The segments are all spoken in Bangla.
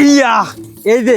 ইয়া এই যে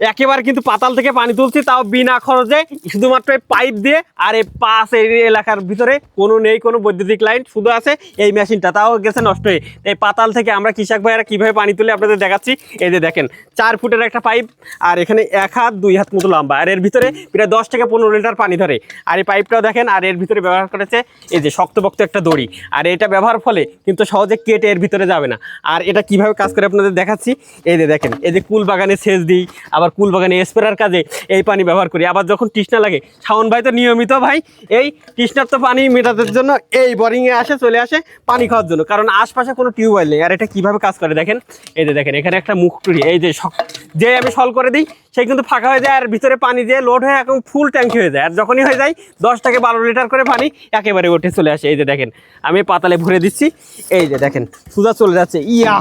একেবারে কিন্তু পাতাল থেকে পানি তুলছি, তাও বিনা খরচে শুধুমাত্র এই পাইপ দিয়ে আর এই পাশ এই এলাকার ভিতরে কোনো নেই, কোনো বৈদ্যুতিক লাইন শুধু আছে এই মেশিনটা, তাও গেছে নষ্ট হয়ে। এই পাতাল থেকে আমরা কৃষক ভাইয়েরা কীভাবে পানি তুলে আপনাদের দেখাচ্ছি, এই যে দেখেন, চার ফুটের একটা পাইপ আর এখানে এক হাত, দুই হাত মতো লম্বা। আর এর ভিতরে প্রায় দশ থেকে পনেরো লিটার পানি ধরে। আর এই পাইপটাও দেখেন, আর এর ভিতরে ব্যবহার করেছে এই যে শক্তপোক্ত একটা দড়ি। আর এটা ব্যবহার ফলে কিন্তু সহজে কেটে এর ভিতরে যাবে না। আর এটা কীভাবে কাজ করে আপনাদের দেখাচ্ছি, এই যে দেখেন, এই যে কুল বাগানে সেচ দিই, আবার কুল বাগানে স্প্রেয়ার কাজে এই পানি ব্যবহার করি। আবার যখন তৃষ্ণা লাগে, শাওন ভাই তো নিয়মিত ভাই, এই তৃষ্ণার্ত পানি মেটানোর জন্য এই বোরিংয়ে আসে, চলে আসে পানি খাওয়ার জন্য। কারণ আশপাশে কোনো টিউবওয়েল নেই। আর এটা কীভাবে কাজ করে দেখেন? এই যে দেখেন, এখানে একটা মুখ টুরি এই যে যে আমি সল করে দিই সেই কিন্তু ফাঁকা হয়ে যায় আর ভিতরে পানি দিয়ে লোড হয়ে এখন ফুল ট্যাঙ্কি হয়ে যায়। আর যখনই হয়ে যায়, দশ থেকে বারো লিটার করে পানি একেবারে উঠে চলে আসে। এই যে দেখেন, আমি পাতালে ভরে দিচ্ছি। এই যে দেখেন, সুজা চলে যাচ্ছে। ইয়া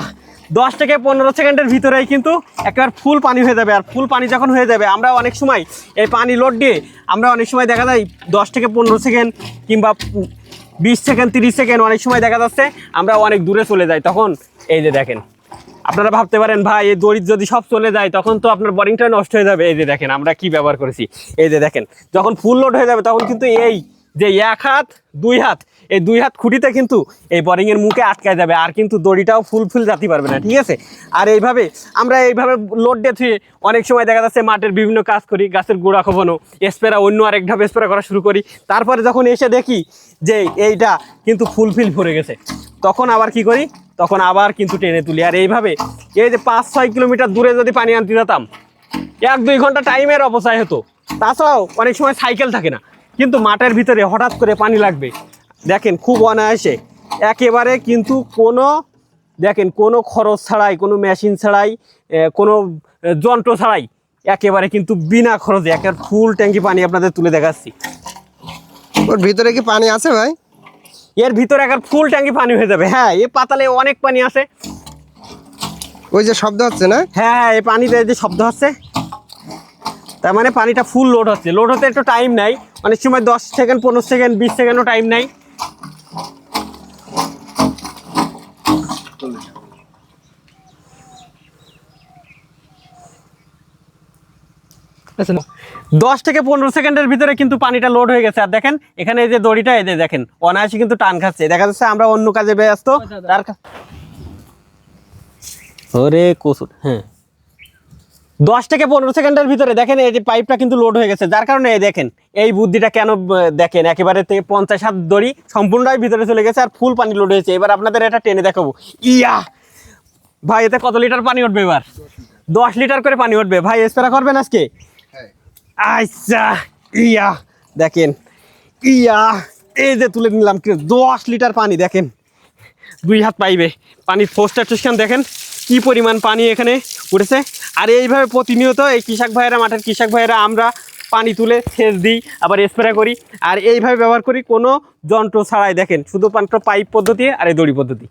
দশ থেকে পনেরো সেকেন্ডের ভিতরেই কিন্তু একেবারে ফুল পানি হয়ে যাবে। আর ফুল পানি যখন হয়ে যাবে, আমরা অনেক সময় এই পানি লোড দিয়ে আমরা অনেক সময় দেখা যায় দশ থেকে পনেরো সেকেন্ড কিংবা বিশ সেকেন্ড, তিরিশ সেকেন্ড অনেক সময় দেখা যাচ্ছে আমরা অনেক দূরে চলে যাই। তখন এই যে দেখেন, আপনারা ভাবতে পারেন, ভাই, এই দড়ি যদি সব চলে যায়, তখন তো আপনার বোরিংটা নষ্ট হয়ে যাবে। এই যে দেখেন, আমরা কি ব্যবহার করেছি? এই যে দেখেন, যখন ফুল লোড হয়ে যাবে, তখন কিন্তু এই যে এক হাত, দুই হাত, এই দুই হাত খুঁটিতে কিন্তু এই বোরিংয়ের মুখে আটকায় যাবে আর কিন্তু দড়িটাও ফুল ফুল যাতে পারবে না, ঠিক আছে? আর এইভাবে আমরা এইভাবে লোড দিয়ে থুয়ে অনেক সময় দেখা যাচ্ছে মাঠের বিভিন্ন কাজ করি, গাছের গোড়া খোবানো স্প্রেরা অন্য আরেক ধাপ স্প্রে করা শুরু করি। তারপরে যখন এসে দেখি যে এইটা কিন্তু ফুল ফিল ভরে গেছে, তখন আবার কি করি? তখন আবার কিন্তু টেনে তুলি। আর এইভাবে এই যে পাঁচ, ছয় কিলোমিটার দূরে যদি পানি আনতে যেতাম, এক, দুই ঘণ্টা টাইমের অপচয় হতো। তাছাড়াও অনেক সময় সাইকেল থাকে না। কিন্তু মাঠের ভিতরে হঠাৎ করে পানি লাগবে। দেখেন খুব অনায়াসে। একেবারে কিন্তু কোনো দেখেন কোনো খরচ ছাড়াই কোনো মেশিন ছাড়াই কোনো যন্ত্র ছাড়াই একেবারে কিন্তু বিনা খরচে একেবারে ফুল ট্যাঙ্কি পানি আপনাদের তুলে দেখাচ্ছি। ওর ভিতরে কি পানি আছে ভাই? এর ভিতরে একবার ফুল ট্যাঙ্কি পানি হয়ে যাবে। হ্যাঁ এ পাতালে অনেক পানি আছে। ওই যে শব্দ হচ্ছে না? হ্যাঁ হ্যাঁ এই পানিতে যে শব্দ হচ্ছে। তার মানে পানিটা ফুল লোড হচ্ছে। লোড হতে একটু টাইম নেয়। অনেক সময় দশ সেকেন্ড পনেরো সেকেন্ড বিশ সেকেন্ডও টাইম নাই দশ থেকে পনেরো সেকেন্ডের ভিতরে কিন্তু পানিটা লোড হয়ে গেছে। আর দেখেন এখানে এই যে দড়িটা এই যে দেখেন অনায়াসে কিন্তু টান খাচ্ছে। দেখা যাচ্ছে আমরা অন্য কাজে ব্যস্ত। তার ওরে কসুর হ্যাঁ। দশ থেকে পনেরো সেকেন্ডের ভিতরে দেখেন এই যে পাইপটা কিন্তু লোড হয়ে গেছে। যার কারণে এই দেখেন, এই বুদ্ধিটা কেন দেখেন, একেবারে থেকে পঞ্চাশ হাত দড়ি সম্পূর্ণটাই ভিতরে চলে গেছে আর ফুল পানি লোড হয়েছে। এবার আপনাদের এটা টেনে দেখাবো। ইয়া! ভাই, এতে কত লিটার পানি উঠবে এবার? দশ লিটার করে পানি উঠবে। ভাই স্প্রে করবেন আজকে? আচ্ছা ইয়া! দেখেন, ইয়া! এই যে তুলে নিলাম কি, দশ লিটার পানি, দেখেন। দুই হাত পাইবে। পানির ফোস্টার স্টেশন দেখেন, কি পরিমাণ পানি এখানে উঠেছে। আর এইভাবে প্রতিনিয়ত এই কৃষক ভাইয়েরা, মাঠের কৃষক ভাইয়েরা আমরা পানি তুলে সেচ দিই, আবার স্প্রে করি। আর এইভাবে ব্যবহার করি, কোনো যন্ত্র ছাড়াই দেখেন, শুধুমাত্র পাইপ পদ্ধতি আর এই দড়ি পদ্ধতি।